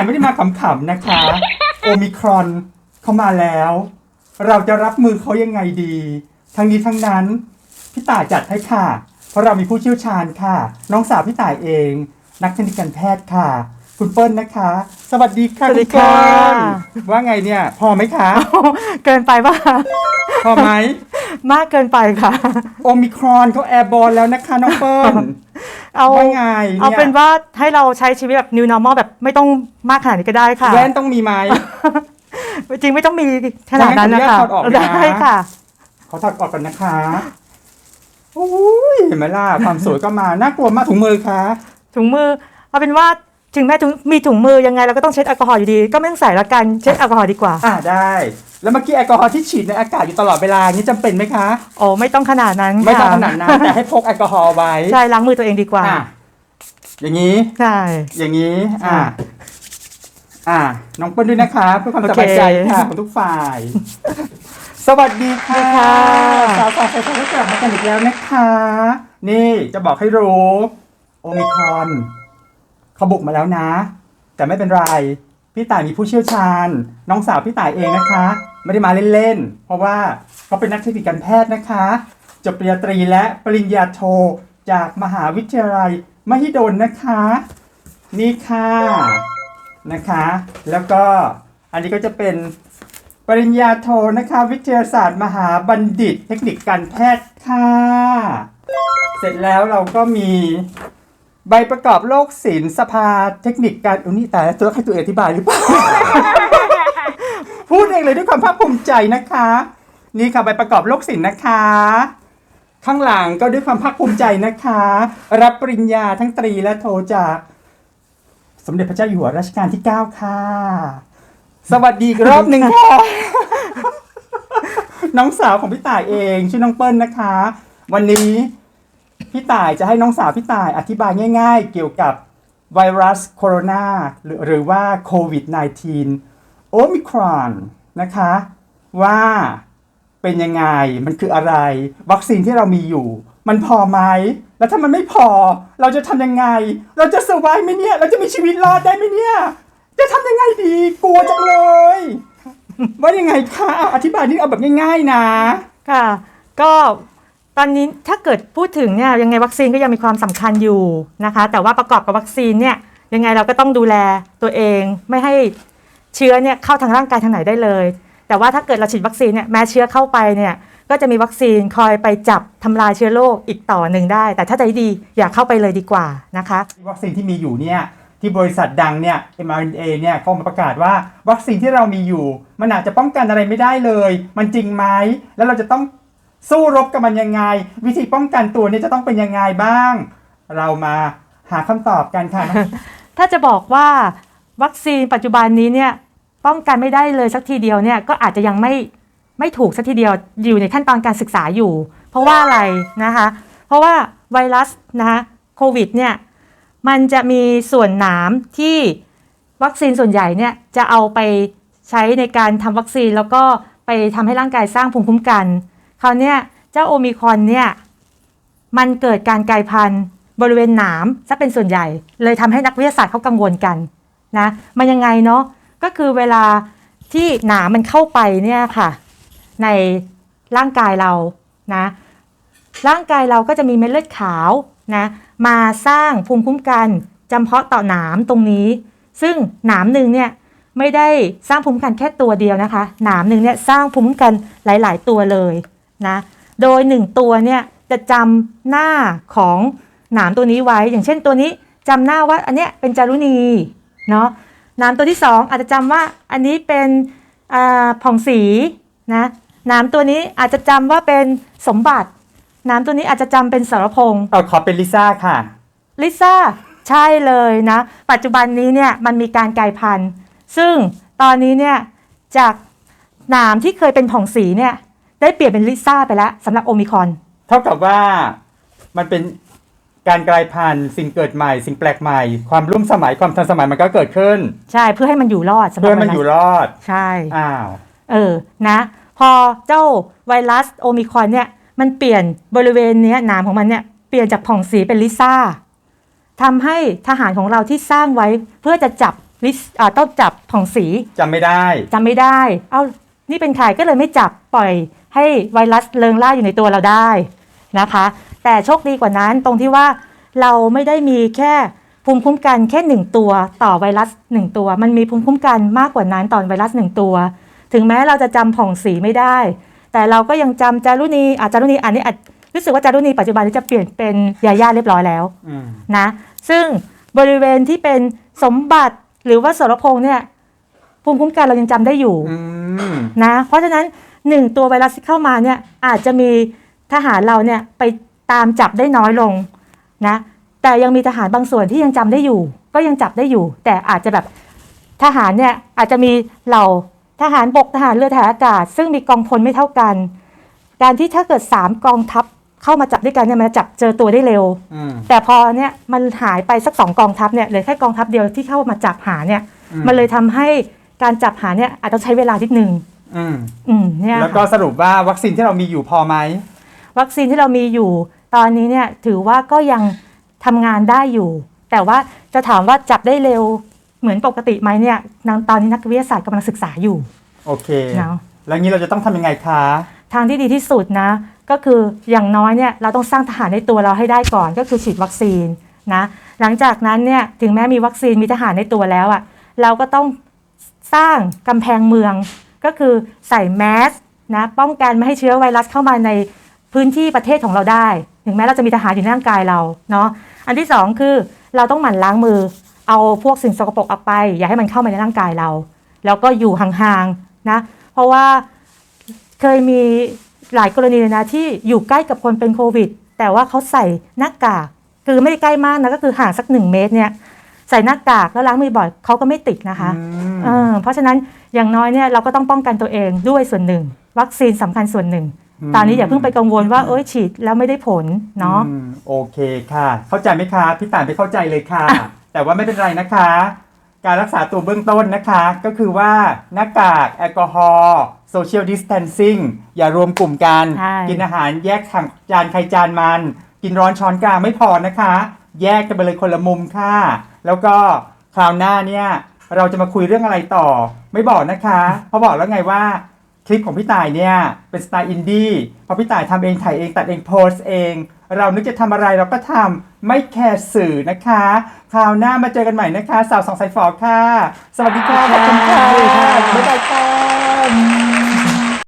ายไม่ได้มาขำๆนะคะ โอมิครอนเข้ามาแล้ว เราจะรับมือเขายังไงดี ทั้งนี้ทั้งนั้นพี่ต่ายจัดให้ค่ะ เพราะเรามีผู้เชี่ยวชาญค่ะ น้องสาวพี่ต่ายเอง นักเทคนิคการแพทย์ค่ะ คุณเปิ้ลนะคะ สวัสดีค่ะสวัสดีณเปิ้ลค่ะว่าไงเนี่ย พอไหมคะ เกินไปป่ะ พอไหมมากเกินไปค่ะ โอมิครอนเขาแอร์บอลแล้วนะคะน้องเปิ้ล เอาว่าไงเอาเนี่ยเป็นว่าให้เราใช้ชีวิตแบบ new normal แบบไม่ต้องมากขนาดนี้ก็ได้ค่ะ แว่นต้องมีไหม จริงไม่ต้องมีขนาดนั้นนะคะขออนุญาตถอดออกนะ ได้ค่ะ ขอถอดออกก่อนนะคะโอ้ยเห็นไหมล่ะความสวยก็มาน่ากลัวมากถุงมือคะ ถุงมือ เอาเป็นว่า ถึงแม้ถุงมีถุงมือยังไงเราก็ต้องเช็ดแอลกอฮอล์อยู่ดี ก็ไม่ต้องใส่ละกันเช็ดแอลกอฮอล์ดีกว่า อ่าได้ แล้วเมื่อกี้แอลกอฮอล์ที่ฉีดในอากาศอยู่ตลอดเวลานี้จำเป็นไหมคะ โอ้ไม่ต้องขนาดนั้นไม่ต้องค่ะขนาดนั้นแต่ให้พกแอลกอฮอล์ไว้ใช่ล้างมือตัวเองดีกว่าอะอย่างนี้ ใช่ อย่างนี้ อ่า ค่ะอ่า น้องเปิ้ลด้วยนะคะ เพื่อความโอสเคบายใจค่ะของทุกฝ่าย สวัสดีค่ะค่ะ สาวสาวใส่ก็กลับมากันอีกแล้วนะคะ นี่จะบอกให้รู้ โอมิครอน เขาบุกมาแล้วนะ แต่ไม่เป็นไร พี่ต่ายมีผู้เชี่ยวชาญ น้องสาวพี่ต่ายเองนะคะ ไม่ได้มาเล่นๆ เพราะว่าเขาเป็นนักเทคนิคการแพทย์นะคะ จบปริญญาตรีและปริญญาโทจากมหาวิทยาลัยมหิดลนะคะ นี่ค่ะนะคะ แล้วก็อันนี้ก็จะเป็นปริญญาโทนะคะ วิทยาศาสตร์ มหาบัณฑิต เทคนิคการแพทย์ค่ะ เสร็จแล้วเราก็มี ใบประกอบโรคศิลป์สภาเทคนิคการอุยนี่แต่ตัวให้ตัวเองอธิบายหรือเปล่า พูดเองเลยด้วยความภาคภูมิใจนะคะ นี่ค่ะใบประกอบโรคศิลป์นะคะ ข้างหลังก็ด้วยความภาคภูมิใจนะคะ รับปริญญาทั้งตรีและโทจากสมเด็จพระเจ้าอยู่หัวรัชกาลที่ 9 ค่ะ สวัสดีอีกรอบหนึ่งค่ะ น้องสาวของพี่ต่ายเอง ชื่อน้องเปิ้ลนะคะ วันนี้ พี่ต่ายจะให้น้องสาวพี่ต่ายอธิบายง่ายๆ เกี่ยวกับไวรัสโคโรนาหรือว่าโควิด -19 โอมิครอนนะคะ ว่าเป็นยังไง มันคืออะไร วัคซีนที่เรามีอยู่ มันพอไหม แล้วถ้ามันไม่พอ เราจะทำยังไง เราจะส u r v i v e ไหมเนี่ย เราจะมีชีวิตรอดได้ไหมเนี่ย จะทำยังไงดี กลัวจังเลย ว่ายังไงคะ อธิบายนี่เอาแบบง่ายๆนะ ค่ะ ก็ อนนี้ถ้าเกิดพูดถึงเนี่ยยังไงวัคซีนก็ยังมีความสำคัญอยู่นะคะ แต่ว่าประกอบกับวัคซีนเนี่ยยังไงเราก็ต้องดูแลตัวเอง ไม่ให้เชื้อเนี่ยเข้าทางร่างกายทางไหนได้เลย แต่ว่าถ้าเกิดเราฉีดวัคซีนเนี่ยแม้เชื้อเข้าไปเนี่ยก็จะมีวัคซีนคอยไปจับทำลายเชื้อโรคอีกต่อหนึ่งได้ แต่ถ้าใจดีอย่าเข้าไปเลยดีกว่านะคะ วัคซีนที่มีอยู่เนี่ยที่บริษัทดังเนี่ย mRNA เนี่ยเขามาประกาศว่าวัคซีนที่เรามีอยู่ มันอาจจะป้องกันอะไรไม่ได้เลย มันจริงไหมแล้วเราจะต้อง สู้รบกับมันยังไง วิธีป้องกันตัวเนี่ยจะต้องเป็นยังไงบ้าง เรามาหาคำตอบกันค่ะ ถ้าจะบอกว่าวัคซีนปัจจุบันนี้เนี่ยป้องกันไม่ได้เลยสักทีเดียวเนี่ยก็อาจจะยังไม่ไม่ถูกสักทีเดียวอยู่ในขั้นตอนการศึกษาอยู่ เพราะว่าอะไรนะคะ เพราะว่าไวรัสนะคะโควิดเนี่ยมันจะมีส่วนหนามที่วัคซีนส่วนใหญ่เนี่ยจะเอาไปใช้ในการทำวัคซีนแล้วก็ไปทำให้ร่างกายสร้างภูมิคุ้มกัน คราวนี้เจ้าโอมิคอนเนี่ยมันเกิดการกลายพันธุ์บริเวณหนามซะเป็นส่วนใหญ่ เลยทำให้นักวิทยาศาสตร์เขากังวลกันนะมันยังไงเนาะก็คือเวลาที่หนามมันเข้าไปเนี่ยค่ะ ในร่างกายเรานะร่างกายเราก็จะมีเม็ดเลือดขาวนะมาสร้างภูมิคุ้มกันจำเพาะต่อหนามตรงนี้ ซึ่งหนามหนึ่งเนี่ยไม่ได้สร้างภูมิคุ้มกันแค่ตัวเดียวนะคะ หนามหนึ่งเนี่ยสร้างภูมิคุ้มกันหลาย ๆ ตัวเลย นะโดยหนึ่งตัวเนี่ยจะจำหน้าของหนามตัวนี้ไว้ อย่างเช่นตัวนี้จำหน้าว่าอันเนี้ยเป็นจารุณีเนาะหนามตัวที่สองอาจจะจำว่าอันนี้เป็นอ่าผ่องศรีนะหนามตัวนี้อาจจะจำว่าเป็นสมบัติหนามตัวนี้อาจจะจำเป็นสรพงษ์เอาขอเป็นลิซ่าค่ะลิซ่าใช่เลยนะ ปัจจุบันนี้เนี่ยมันมีการกลายพันธุ์ ซึ่งตอนนี้เนี่ยจากหนามที่เคยเป็นผ่องสีเนี่ย ได้เปลี่ยนเป็นลิซ่าไปแล้วสำหรับโอมิครอน เท่ากับว่ามันเป็นการกลายพันธุ์สิ่งเกิดใหม่ สิ่งแปลกใหม่ ความร่วมสมัยความทันสมัยมันก็เกิดขึ้น ใช่เพื่อให้มันอยู่รอดสำหรับเพื่อให้มันอยู่รอดใช่ อ้าว เออ นะ พอเจ้าไวรัสโอมิครอนเนี่ย มันเปลี่ยนบริเวณเนี้ยหนามของมันเนี่ย เปลี่ยนจากผ่องสีเป็นลิซ่าทำให้ทหารของเราที่สร้างไว้เพื่อจะจับลิสอ่าต้องจับผ่องศรีจำไม่ได้ จำไม่ได้ เอ้า นี่เป็นใครก็เลยไม่จับปล่อยให้ไวรัสเริงร่าอยู่ในตัวเราได้นะคะ แต่โชคดีกว่านั้นตรงที่ว่าเราไม่ได้มีแค่ภูมิคุ้มกันแค่หนึ่งตัวต่อไวรัสหนึ่งตัว มันมีภูมิคุ้มกันมากกว่านั้นต่อไวรัสหนึ่งตัว ถึงแม้เราจะจำผ่องสีไม่ได้ แต่เราก็ยังจำจารุณีอาจารุณีอันนี้อาจรู้สึกว่าจารุณีปัจจุบันนี้จะเปลี่ยนเป็นยาย่าเรียบร้อยแล้วนะซึ่งบริเวณที่เป็นสมบัติหรือว่าสรพงษ์เนี่ย ภูมิคุ้มกันเรายังจำได้อยู่อืมนะเพราะฉะนั้นหนึ่งตัวไวรัสที่เข้ามาเนี่ยอาจจะมีทหารเราเนี่ยไปตามจับได้น้อยลงนะแต่ยังมีทหารบางส่วนที่ยังจำได้อยู่ ก็ยังจับได้อยู่ แต่อาจจะแบบทหารเนี่ยอาจจะมีเหล่าทหารบกทหารเรือทหารอากาศ ซึ่งมีกองพลไม่เท่ากัน การที่ถ้าเกิดสามกองทัพเข้ามาจับด้วยกันเนี่ยมันจะจับเจอตัวได้เร็วอืมแต่พอเนี่ยมันหายไปสักสองกองทัพเนี่ยเหลือแค่กองทัพเดียวที่เข้ามาจับหาเนี่ยอืมมันเลยทำให้ การจับหาเนี่ยอาจจะใช้เวลานิดนึงอืมอืมเนี่ยแล้วก็สรุปว่าวัคซีนที่เรามีอยู่พอไหมวัคซีนที่เรามีอยู่ตอนนี้เนี่ยถือว่าก็ยังทำงานได้อยู่ แต่ว่าจะถามว่าจับได้เร็วเหมือนปกติไหมเนี่ยนางตอนนี้นักวิทยาศาสตร์กำลังศึกษาอยู่ โอเคเนาะแล้วงี้เราจะต้องทำยังไงคะ ทางที่ดีที่สุดนะ ก็คืออย่างน้อยเนี่ยเราต้องสร้างทหารในตัวเราให้ได้ก่อนก็คือฉีดวัคซีนนะหลังจากนั้นเนี่ยถึงแม้มีวัคซีนมีทหารในตัวแล้วอะ่ะเราก็ต้อง สร้างกำแพงเมือง ก็คือใส่แมสนะป้องกันไม่ให้เชื้อไวรัสเข้ามาในพื้นที่ประเทศของเราได้ ถึงแม้เราจะมีทหารอยู่ในร่างกายเราเนาะอันที่สองคือเราต้องหมั่นล้างมือ เอาพวกสิ่งสกปรกออกไป อย่าให้มันเข้ามาในร่างกายเรา แล้วก็อยู่ห่างๆนะเพราะว่าเคยมีหลายกรณีเลยนะที่อยู่ใกล้กับคนเป็นโควิด แต่ว่าเขาใส่หน้ากากคือไม่ได้ใกล้มากนะก็คือห่างสักหนึ่งเมตรเนี่ย ใส่หน้ากากแล้วล้างมือบ่อยเขาก็ไม่ติดนะคะอืมเออเพราะฉะนั้นอย่างน้อยเนี่ยเราก็ต้องป้องกันตัวเองด้วยส่วนหนึ่ง วัคซีนสำคัญส่วนหนึ่ง ตอนนี้อย่าเพิ่งไปกังวลว่าเอ้ยฉีดแล้วไม่ได้ผลเนาะอืมโอเคค่ะ เข้าใจไหมคะพี่ต่านไปเข้าใจเลยค่ะ แต่ว่าไม่เป็นไรนะคะ การรักษาตัวเบื้องต้นนะคะ ก็คือว่าหน้ากากแอลกอฮอล์โซเชียลดิส a ทนซิ่งอย่ารวมกลุ่มกันใช่กินอาหารแยกทางจานใครจานมัน กินร้อนช้อนกลางไม่พอนะคะ แยกกันไปเลยคนละมุมค่ะ แล้วก็คราวหน้าเนี่ยเราจะมาคุยเรื่องอะไรต่อ ไม่บอกนะคะเพราะบอกแล้วไงว่าคลิปของพี่ต่ายเนี่ยเป็นสไตล์อินดี้เพราะพี่ต่ายทำเองถ่ายเองตัดเองโพสต์เอง เรานึกจะทำอะไรเราก็ทำไม่แคร์สื่อนะคะ คราวหน้ามาเจอกันใหม่นะคะ สาวสองสายฝอค่ะ สวัสดีค่ะขอบคุณค่ะบ๊ายบายค่ะ